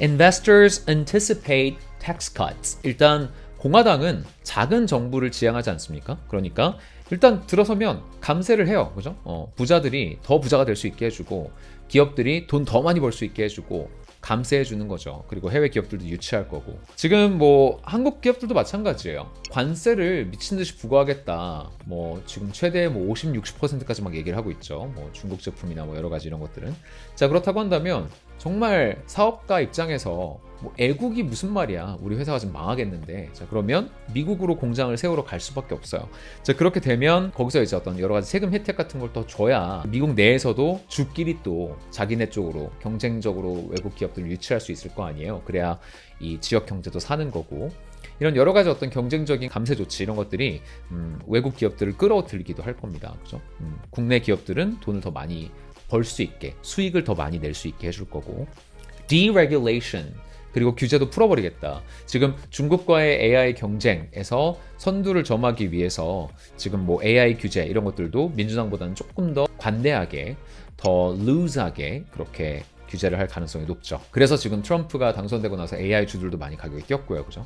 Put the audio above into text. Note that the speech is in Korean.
Investors anticipate tax cuts. 일단 공화당은 작은 정부를 지향하지 않습니까? 그러니까 일단 들어서면 감세를 해요. 그죠? 어, 부자들이 더 부자가 될 수 있게 해주고 기업들이 돈 더 많이 벌 수 있게 해주고 감세해 주는 거죠. 그리고 해외 기업들도 유치할 거고. 지금 뭐 한국 기업들도 마찬가지예요. 관세를 미친 듯이 부과하겠다. 뭐 지금 최대 뭐 50, 60%까지 막 얘기를 하고 있죠. 뭐 중국 제품이나 뭐 여러 가지 이런 것들은. 자, 그렇다고 한다면 정말 사업가 입장에서 뭐 애국이 무슨 말이야. 우리 회사가 지금 망하겠는데. 자, 그러면 미국으로 공장을 세우러 갈 수밖에 없어요. 자, 그렇게 되면 거기서 이제 어떤 여러 가지 세금 혜택 같은 걸 더 줘야 미국 내에서도 주끼리 또 자기네 쪽으로 경쟁적으로 외국 기업들을 유치할 수 있을 거 아니에요. 그래야 이 지역 경제도 사는 거고. 이런 여러 가지 어떤 경쟁적인 감세 조치 이런 것들이 음, 외국 기업들을 끌어들이기도 할 겁니다. 그죠? 음, 국내 기업들은 돈을 더 많이 벌 수 있게 수익을 더 많이 낼 수 있게 해줄 거고 deregulation 그리고 규제도 풀어버리겠다. 지금 중국과의 AI 경쟁에서 선두를 점하기 위해서 지금 뭐 AI 규제 이런 것들도 민주당보다는 조금 더 관대하게 더 루즈하게 그렇게 규제를 할 가능성이 높죠. 그래서 지금 트럼프가 당선되고 나서 AI 주들도 많이 가격이 뛰었고요. 그죠?